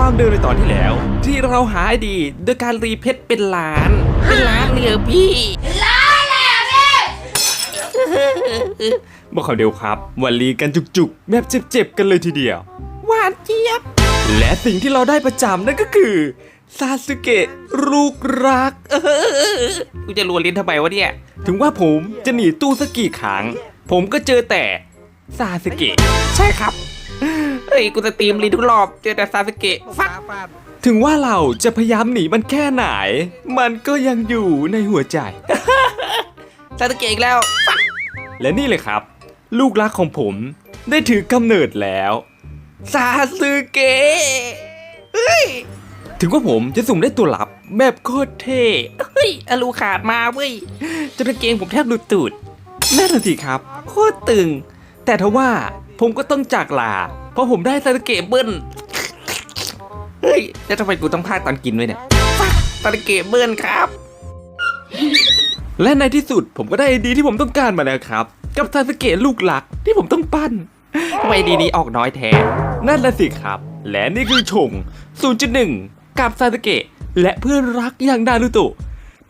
ความเดิมในตอนที่แล้ว ที่เราหาไอดีโดยการรีเพชรเป็นล้าน เป็นล้านเลยเหรอพี่บอกเขาเดียวครับ วันลีกันจุกๆแบบเจ็บๆกันเลยทีเดียวหวานเจี๊ยบ และสิ่งที่เราได้ประจำนั่นก็คือซาสึเกะลูกรักเออกูจะรัวลิ้นทำไมวะเนี่ย ถึงว่าผมจะหนีตู้สักกี่ครั้ง ผมก็เจอแต่ซาสึเกะใช่ครับ เฮ้ย กูจะตีมลิ้นทุกรอบ เจอแต่ซาสเกะฟักถึงว่าเราจะพยายามหนีมันแค่ไหน มันก็ยังอยู่ในหัวใจ ซาสเกะอีกแล้วฟักและนี่เลยครับ ลูกรักของผมได้ถือกำเนิดแล้วซาสึเกะเฮ้ย ถึงว่าผมจะสุ่มได้ตัวลับแบบโคตรเท่เฮ้ยอลูขาดมาเว้ยจนกางเกงผมแทบหลุดตูดนั่นน่ะสิครับ โคตรตึง แต่ทว่าผมก็ต้องจากลา เพราะผมได้ซาสึเกะเบิ้ลเฮ้ยแล้วทำไมกูต้องพลาดตอนกินไว้เนี่ยซาสเกะเบิร์นครับ และในที่สุดผมก็ได้ไอดีที่ผมต้องการมาแล้วครับ กับซาสึเกะลูกหลักที่ผมต้องปั้นทำไมดีนี้ออกน้อยแท้นั่นแหละสิครับ และนี่คือชง 0.1 กับซาสึเกะและเพื่อนรักอย่างนารูโตะ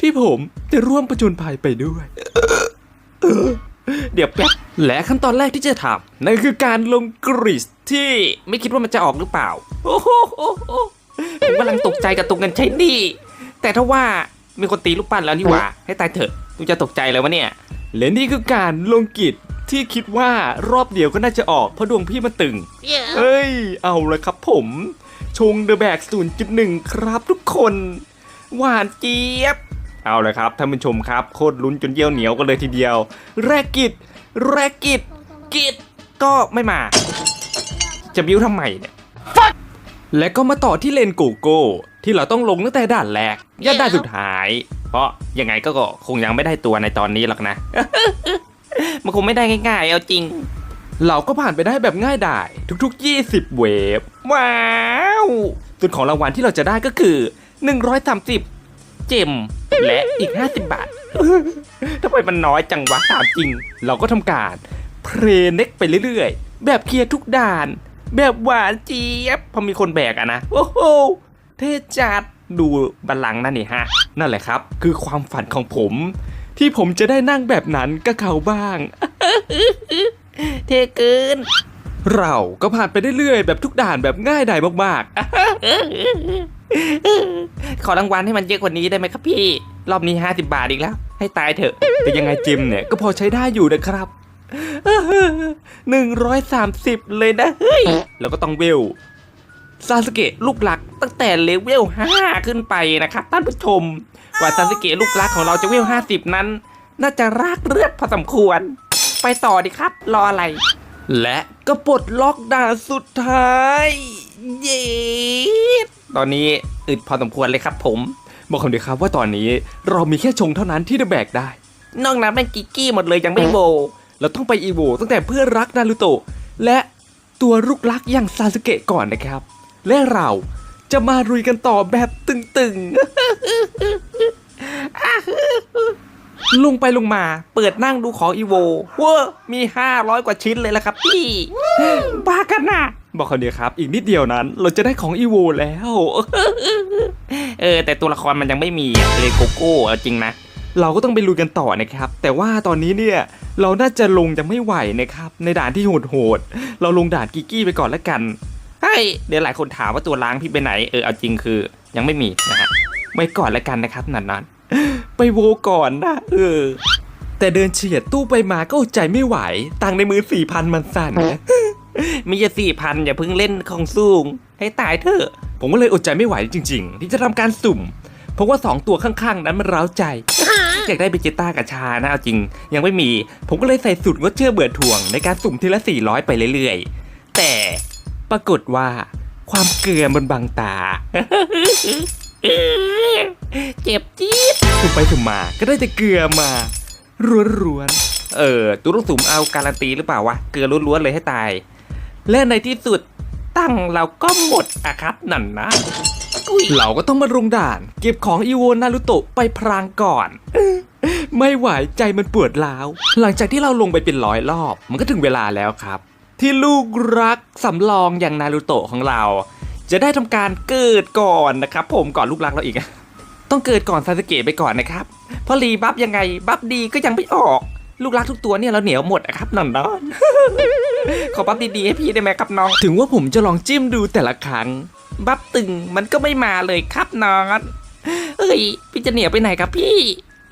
ที่ผมจะร่วมประจนภัยไปด้วย เดี๋ยวแป๊บและขั้นตอนแรกที่จะทำนั่นคือการลงกริสที่ไม่คิดว่ามันจะออกหรือเปล่า โอ้โหโอ้โหผมกำลังตกใจกับตรงเงินใช้หนี่แต่ถ้าว่ามีคนตีลูกปั้นแล้วนี่หว่า ให้ตายเถอะกูจะตกใจเลยวะเนี่ยและนี่คือการลงกิจที่คิดว่ารอบเดียวก็น่าจะออกเพราะดวงพี่มันตึงเอ้ย เอาละครับผม ชงเดอะแบก0.1ครับทุกคน หวานเจี๊ยบ เอาเละครับท่านผู้ชมครับโคตรลุ้นจนเยี่ยวเหนียวกันเลยทีเดียว แรกกิจแรกกิจกิดก็ไม่มา จะบิ้วทำไมเนี่ยและก็มาต่อที่เลนโกโก้ ที่เราต้องลงตั้งแต่ด่านแรกยันด่านสุดท้าย เพราะยังไงก็คงยังไม่ได้ตัวในตอนนี้หรอกนะ มันคงไม่ได้ง่ายๆ เอาจริง เราก็ผ่านไปได้แบบง่ายดายทุกๆ 20 เวฟว้าวส่วนของรางวัลที่เราจะได้ก็คือ 130 เจม และอีก 50 บาททำไมมันน้อยจังวะถามจริง เราก็ทำการเพลเน็กไปเรื่อยๆ แบบเคลียร์ทุกด่าน แบบหวานเจี๊ยบพอมีคนแบกอะนะ โอ้โห เท่จัดดูบัลลังก์นั่นนี่ฮะ นั่นแหละครับ คือความฝันของผม ที่ผมจะได้นั่งแบบนั้นกับเขาบ้าง เท่เกิน เราก็ผ่านไปเรื่อยๆแบบทุกด่านแบบง่ายดายมาก ขอรางวัลให้มันเยอะกว่านี้ได้ไหมครับพี่ รอบนี้ 50 บาทอีกแล้ว ให้ตายเถอะๆแต่ยังไงจิมเนี่ย ก็พอใช้ได้อยู่นะครับ130เลยนะ เฮ้ย แล้วก็ต้องเวลซาสเกะลูกหลักตั้งแต่เลเวล5ขึ้นไปนะครับท่านผู้ชมกว่าซาสึเกะลูกรักของเราจะเวล50นั้น น่าจะรากเลือดพอสมควร ไปต่อดีครับ รออะไร และก็ปลดล็อกด่านสุดท้าย เย้ ตอนนี้อึดพอสมควรเลยครับผม บอกคำเดียวครับว่าตอนนี้เรามีแค่ชงเท่านั้นที่จะแบกได้ นอกนั้นเป็นกิกกี้หมดเลยยังไม่โบเราต้องไปอีโวตั้งแต่เพื่อนรักนารูโตะและตัวลูกรักอย่างซาสึเกะก่อนนะครับ และเราจะมารุยกันต่อแบบตึงๆ ลงไปลงมาเปิดนั่งดูของอีโวเวอร์มี 500 กว่าชิ้นเลยละครับพี่ บ้ากันนะ บอกคำเดียวครับ อีกนิดเดียวนั้น เราจะได้ของอีโวแล้ว เออ แต่ตัวละครมันยังไม่มีอะเลยโกโก้เอาจริงนะ เราก็ต้องไปลุยกันต่อนะครับ แต่ว่าตอนนี้เนี่ย เราน่าจะลงยังไม่ไหวนะครับ ในด่านที่โหดๆเราลงด่านกิกกี้ไปก่อนแล้วกันเฮ้ยเดี๋ยวหลายคนถามว่าตัวล้างพี่ไปไหน เออ เอาจริงคือยังไม่มีนะฮะไว้ก่อนแล้วกันนะครับนันนั้นไปโวก่อนนะเออแต่เดินเฉียดตู้ไปมาก็อดใจไม่ไหว ตังค์ในมือสี่พันมันสั่นนะ มีจะสี่พันอย่าเพิ่งเล่นของสูง ให้ตายเถอะ ผมก็เลยอดใจไม่ไหวจริง ๆ ที่จะทำการสุ่ม เพราะว่า 2 ตัวข้างๆ นั้นมันร้าวใจ อยากได้เบจิต้ากับชานะเอาจริง ยังไม่มี ผมก็เลยใส่สูตรงดเชื่อเบื่อถ่วง ในการสุ่มทีละ 400 ไปเรื่อยๆ แต่ปรากฏว่า ความเกลือมันบังตาเจ็บจี๊ดสุ่มไปสุ่มมาก็ได้แต่เกลือมาร้วนเออ ตัวลูกสุ่มเอาการันตีหรือเปล่าวะ เกลือล้วนๆเลยให้ตาย และในที่สุดตั้งเราก็หมดอะครับนั่นนะเราก็ต้องมาลงด่าน เก็บของอีโวนารุโตะไปพรางก่อน ไม่ไหวใจมันปวดร้าว หลังจากที่เราลงไปเป็นร้อยรอบ มันก็ถึงเวลาแล้วครับ ที่ลูกรักสำรองอย่างนารุโตะของเรา จะได้ทำการเกิดก่อนนะครับ ผมก่อนลูกรักเราอีก ต้องเกิดก่อนซาสเกะไปก่อนนะครับเพราะรีบัฟยังไงบัฟดีก็ยังไม่ออก ลูกรักทุกตัวเนี่ยเราเหนียวหมดอะครับนอนนอน ขอบัฟดีๆให้พี่ได้ไหมครับน้อง ถึงว่าผมจะลองจิ้มดูแต่ละครั้ง บัฟตึงมันก็ไม่มาเลยครับน้องเอ้ยพี่จะเหนียวไปไหนครับพี่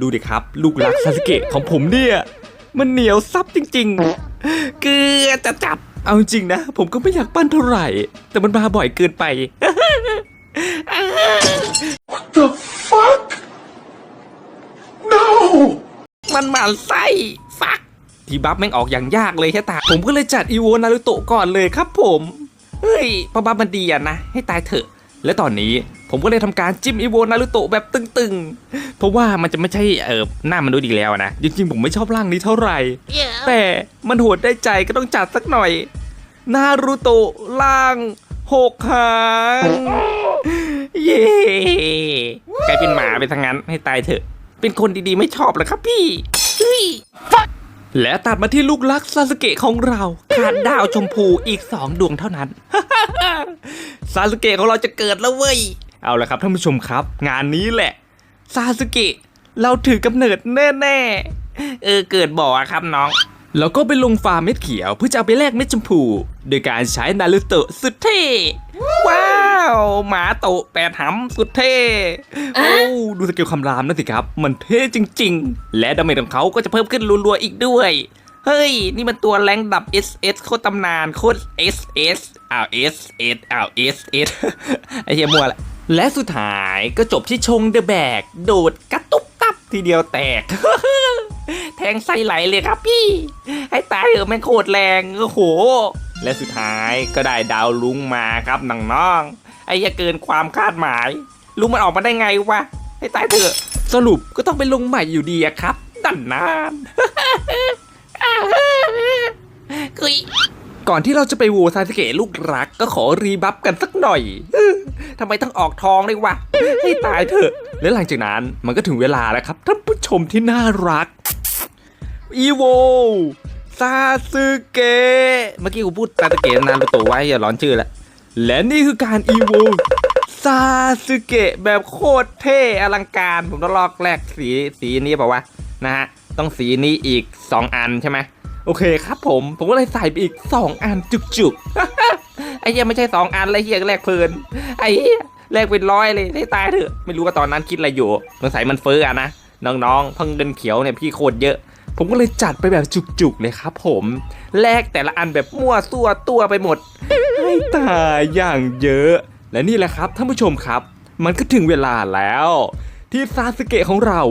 ดูดิครับ ลูกรักซาสเกะของผมเนี่ย มันเหนียวซับจริงๆ เกือจะจับเอาจริงนะ ผมก็ไม่อยากปั้นเท่าไหร่ แต่มันมาบ่อยเกินไป The fuck? No! มันหมันไส้ฟัก ที่บัฟแม่งออกอย่างยากเลยแค่ตาผมก็เลยจัดอีโวนารุโตะก่อนเลยครับผมเฮ้ยเพราะบัฟมันดีอะนะ ให้ตายเถอะ และตอนนี้ผมก็เลยทำการจิ้มอีโวนารุโตะแบบตึงๆ เพราะว่ามันจะไม่ใช่เออหน้ามนุษย์อีกแล้วนะ จริงๆ ผมไม่ชอบร่างนี้เท่าไหร่แต่มันโหดได้ใจก็ต้องจัดสักหน่อย นารูโตะล่างหกหางเย่กลายเป็นหมาไปทั้งนั้นให้ตายเถอะ เป็นคนดีๆไม่ชอบเหรอครับพี่เฮ้ย และตัดมาที่ลูกรักซาสเกะของเราขาดดาวชมพูอีกสองดวงเท่านั้น ซาสเกะของเราจะเกิดแล้วเว้ย เอาละครับท่านผู้ชมครับ งานนี้แหละ ซาสเกะเราถือกำเนิดแน่ๆ เออเกิดบ่อครับน้อง แล้วก็ไปลงฟาร์มเม็ดเขียวเพื่อจะเอาไปแลกเม็ดชมพู โดยการใช้นารูโตะสุดเท่ว้า หมาโตะแปดหำสุดเท่โอ้ดูสกิลคำรามนั่นสิครับ มันเท่จริง ๆ และดาเมจของเขาก็จะจะเพิ่มขึ้นรัวๆอีกด้วย เฮ้ย นี่มันตัวแรงดับ SS โคตรตำนานโคตร SS อ้าว SS อ้าว SS ไอ้เหี้ยมัวละและสุดท้ายก็จบที่ชงเดอะแบก โดดกระตุบตับทีเดียวแตก แทงไส้ไหลเลยครับพี่ ให้ตายเถอะแม่งโคตรแรง โอ้โห และสุดท้ายก็ได้ดาวลุงมาครับน้องๆ ไอ้เหี้ยเกินความคาดหมายลุงมันออกมาได้ไงวะให้ตายเถอะสรุปก็ต้องไปลงใหม่อยู่ดีอะครับดันนานคุยก่อนที่เราจะไปโหวซาสเกะลูกรักก็ขอรีบัฟกันสักหน่อยทำไมต้องออกทองเลยวะให้ตายเถอะ และหลังจากนั้นมันก็ถึงเวลาแล้วครับท่านผู้ชมที่น่ารัก อีโวซาสึเกะเมื่อกี้กูพูดตาตะเกียนานตัวไว้อย่าร้อนชื่อละ และนี่คือการอีโวซาสึเกะแบบโคตรเท่อลังการ ผมต้องลอกแรกสีสีนี้เปล่าวะนะฮะ ต้องสีนี้อีก 2 อันใช่ไหมโอเคครับผม ผมก็เลยใส่ไปอีก 2 อันจุกไอ้เหี้ยไม่ใช่ 2 อันเลยเหี้ยแรกเพลิน ไอ้เหี้ยแรกเป็นร้อยเลยให้ตายเถอะ ไม่รู้ว่าตอนนั้นคิดอะไรอยู่สงสัยมันเฟ้ออะนะ น้องๆเพิ่งเงินเขียวเนี่ยพี่โคตรเยอะผมก็เลยจัดไปแบบจุกๆเลยครับผม แลกแต่ละอันแบบมั่วซั่วตัวไปหมด ให้ตายอย่างเยอะ และนี่แหละครับท่านผู้ชมครับ มันก็ถึงเวลาแล้ว ที่ซาสึเกะของเรา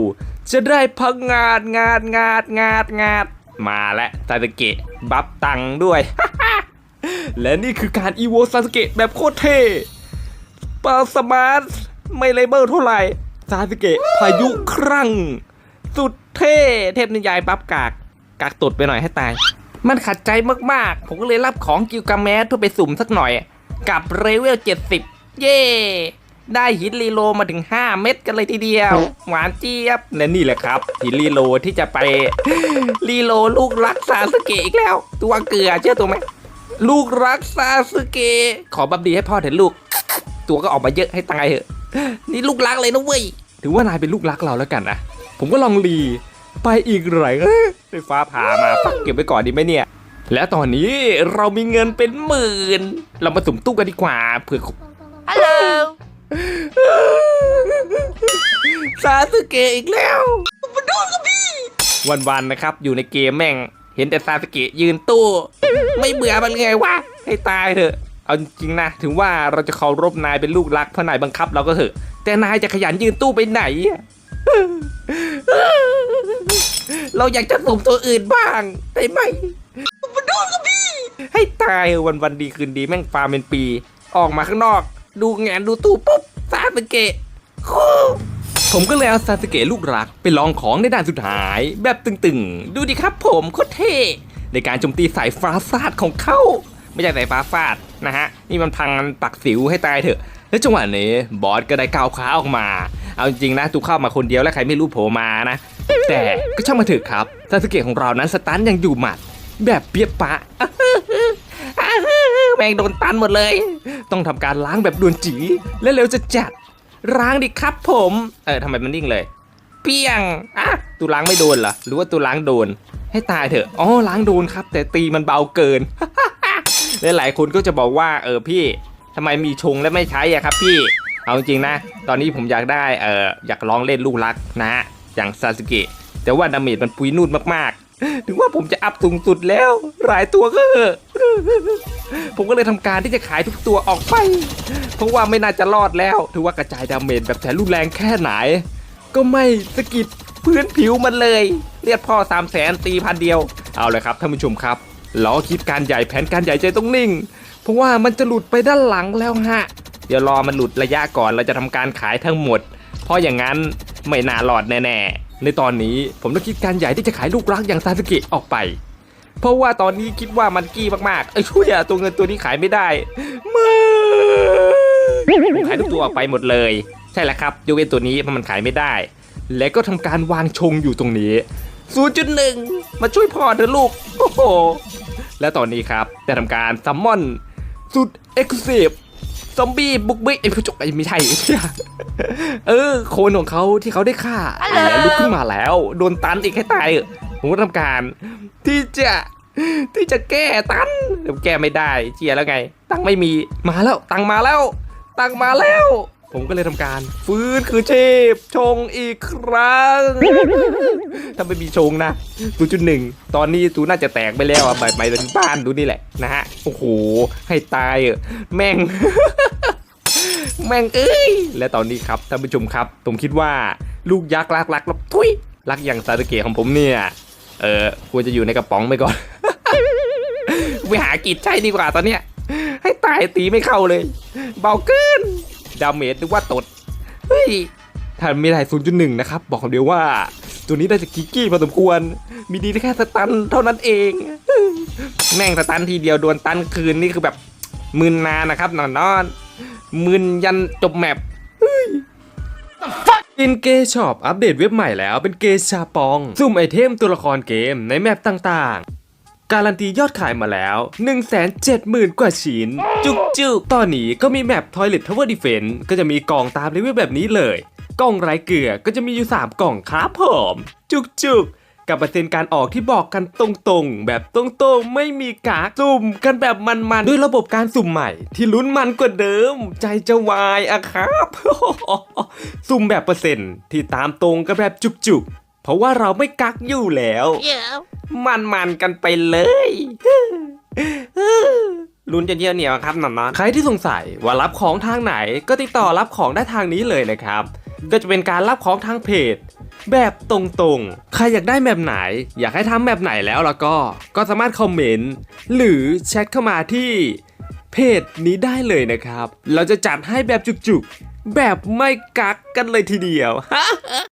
จะได้พังงาดงาดงาดงาดงาดมาแล้วซาสึเกะบัฟตังด้วย และนี่คือการอีโวซาสึเกะแบบโคตรเท่ปาสมาร์ทไม่เลเบอร์เท่าไหร่ซาสึเกะพายุครั่ง สุดเท่ เทพนิยายบัฟกาก กากตดไปหน่อยให้ตาย มันขัดใจมากๆ ผมก็เลยรับของกิลกาแมสเพื่อไปสุ่มสักหน่อย กับเรเวล 70 เย่ได้หินรีโลมาถึง 5 เม็ดกันเลยทีเดียว หวานเจี๊ยบ และนี่แหละครับที่รีโลที่จะไปรีโลลูกรักซาสเกะอีกแล้ว ตัวเกลือเชื่อตัวไหมลูกรักซาสเกะขอบับดีให้พ่อเถอะลูก ตัวก็ออกมาเยอะให้ตายเถอะ นี่ลูกรักเลยนะเว้ยถือว่านายเป็นลูกรักเราแล้วกันนะผมก็ลองรี ไปอีกหลายเอ้ยไฟฟ้าผ่ามาฟักเก็บไว้ก่อนดีไหมเนี่ย และตอนนี้เรามีเงินเป็นหมื่น เรามาสุ่มตู้กันดีกว่าเผื่อฮัลโหลซาสึเกะอีกแล้ววันๆนะครับ อยู่ในเกมแม่ง เห็นแต่ซาสึเกะยืนตู้ ไม่เบื่อมันไงวะ ให้ตายเถอะ เอาจริงๆนะ ถึงว่าเราจะเคารพนายเป็นลูกรักเพราะนายบังคับเราก็เถอะ แต่นายจะขยันยืนตู้ไปไหนอะ เราอยากจะสุ่มตัวอื่นบ้างได้ไหมมาดูกับพี่ ให้ตายเถอะวันๆดีคืนดีแม่งฟาร์มเป็นปี ออกมาข้างนอก ดูงานดูตู้ปุ๊บซาสึเกะโคผมก็เลยเอาซาสึเกะลูกรัก ไปลองของในด่านสุดท้าย แบบตึงๆ ดูดิครับผมโคตรเท่ในการโจมตีสายฟ้าฟาดของเขาไม่ใช่สายฟ้าฟาดนะฮะ นี่มันพังปักสิวให้ตายเถอะ และจังหวะนี้บอสก็ได้ก้าวขาออกมา เอาจริงนะตูเข้ามาคนเดียวแล้วใครไม่รู้โผล่มานะ แต่ก็ช่างมาเถอะครับซาสึเกะของเรานั้นสตันยังอยู่หมัด แบบเปียบปะแมงโดนตันหมดเลย ต้องทำการล้างแบบด่วนจีและเร็วจะจัดล้างดิครับผม เออทำไมมันนิ่งเลย เปียงอะตูล้างไม่โดนเหรอหรือว่าตูล้างโดน ให้ตายเถอะอ๋อล้างโดนครับ แต่ตีมันเบาเกินและหลายคนก็จะบอกว่า เออพี่ทำไมมีชงและไม่ใช้อะครับพี่ เอาจริงนะ ตอนนี้ผมอยากได้เอออยากลองเล่นลูกรักนะฮะ อย่างซาสึเกะแต่ว่าดาเมจมันปุยนูดมากๆ ถึงว่าผมจะอัพสูงสุดแล้วหลายตัวก็เถอะผมก็เลยทำการที่จะขายทุกตัวออกไป เพราะว่าไม่น่าจะรอดแล้ว ถือว่ากระจายดาเมจแบบแสนรุนแรงแค่ไหน ก็ไม่สกิดพื้นผิวมันเลย เรียกพ่อสามแสนตีพันเดียว เอาเลยครับท่านผู้ชมครับล้อคิดการใหญ่แผนการใหญ่ใจต้องนิ่ง เพราะว่ามันจะหลุดไปด้านหลังแล้วฮะ เดี๋ยวรอมันหลุดระยะก่อนเราจะทำการขายทั้งหมด เพราะอย่างนั้น ไม่น่ารอดแน่ๆ ในตอนนี้ผมต้องคิดการใหญ่ที่จะขายลูกรักอย่างซาสึเกะออกไป เพราะว่าตอนนี้คิดว่ามันกี้มากๆไอ้ช่วยะตัวเงินตัวนี้ขายไม่ได้ม่ผมขายทุกตัวออกไปหมดเลย ใช่แล้วครับยกเว้นตัวนี้เพราะมันขายไม่ได้ และก็ทำการวางชงอยู่ตรงนี้ 0.1 มาช่วยพ่อเถอะลูกโอ้โหและตอนนี้ครับได้ทำการซัมมอนสุดเอ็กซ์ซีฟ ซอมบี้บุกบิกไอ้ผู้จกไอ้ไม่ใช่เออ โคนของเขาที่เขาได้ฆ่าและลุกขึ้นมาแล้ว โดนตันอีกให้ตายเออผมก็ทำการ ที่จะที่จะแก้ตันแต่แก้ไม่ได้เจียแล้วไง ตังค์ไม่มีมาแล้ว ตังค์มาแล้ว ตังค์มาแล้ว ผมก็เลยทำการ ฟื้นคือชีพชงอีกครั้ง ถ้าไม่มีชงนะตูจุดหนึ่งตอนนี้ตูน่าจะแตกไปแล้วอะไปไปถึงบ้านดูนี่แหละนะฮะโอ้โหให้ตายเออะแม่ง แม่งเอ้ยและตอนนี้ครับท่านผู้ชมครับ ผมคิดว่าลูกยักษ์รักรักแล้วทุยรักอย่างซาสึเกะของผมเนี่ยเออควรจะอยู่ในกระป๋องไปก่อนไปหากิจใช่ดีกว่าตอนเนี้ยให้ตายตีไม่เข้าเลย เบาเกิน ดาเมจนึกว่าตด เฮ้ยถ้าไม่ได้0.1 นะครับ บอกคำเดียวว่า ตัวนี้ได้จากกิกกี้พอสมควร มีดีแค่สตันเท่านั้นเอง แม่งสตันทีเดียวโดนตันคืนนี่คือแบบมึนนานนะครับนอนนอนมึนยันจบแมปอินเกช็อปอัปเดตเว็บใหม่แล้วเป็นเกชาปองสุ่มไอเทมตัวละครเกมในแมปต่างๆ การันตียอดขายมาแล้ว 170,000 กว่าชิ้น จุกจุกๆตอนนี้ก็มีแมป Toilet Tower Defense ก็จะมีกล่องตามเลเวลแบบนี้เลย กล่องไร้เกลือก็จะมีอยู่ 3 กล่องครับผม จุกจุกๆกับเปอร์เซ็นต์การออกที่บอกกันตรงๆ แบบตรงๆ ไม่มีกากสุ่มกันแบบมันๆ ด้วยระบบการสุ่มใหม่ ที่ลุ้นมันกว่าเดิม ใจจะวายอะครับ สุ่มแบบเปอร์เซ็นต์ที่ตามตรงกับแบบจุกๆ เพราะว่าเราไม่กักอยู่แล้ว มันมันกันไปเลยลุ้นจะเยี่ยวเหนียวครับนอนนใครที่สงสัยว่ารับของทางไหนก็ติดต่อรับของได้ทางนี้เลยนะครับ ก็จะเป็นการรับของทางเพจ แบบตรงๆ ใครอยากได้แบบไหน อยากให้ทำแบบไหนแล้วแล้วก็ก็สามารถคอมเมนต์หรือแชทเข้ามาที่เพจนี้ได้เลยนะครับ เราจะจัดให้แบบจุกๆ แบบไม่กักกันเลยทีเดียว